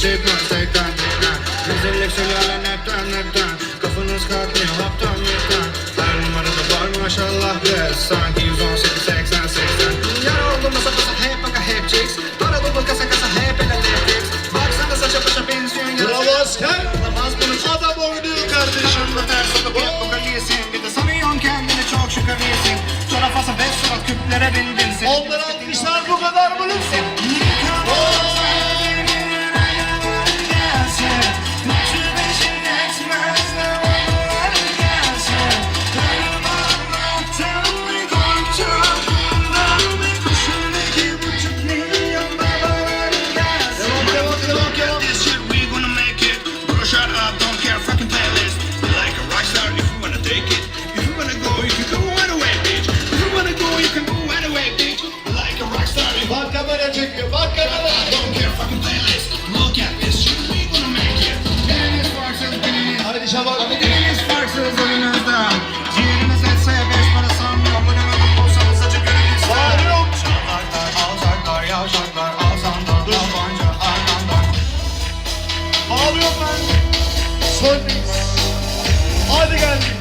cebden tekten tekten Rezillik sülalen hepten hepten Kafanız kalkmıyor haptan yepten Her numarada var maşallah biz Sanki 118 80 80 Yar oldu masa masa hep baka hep chicks Para dolu kasa kasa hep ele lep Baksana saça Bravo asker. Sonrayız. Hadi geldik.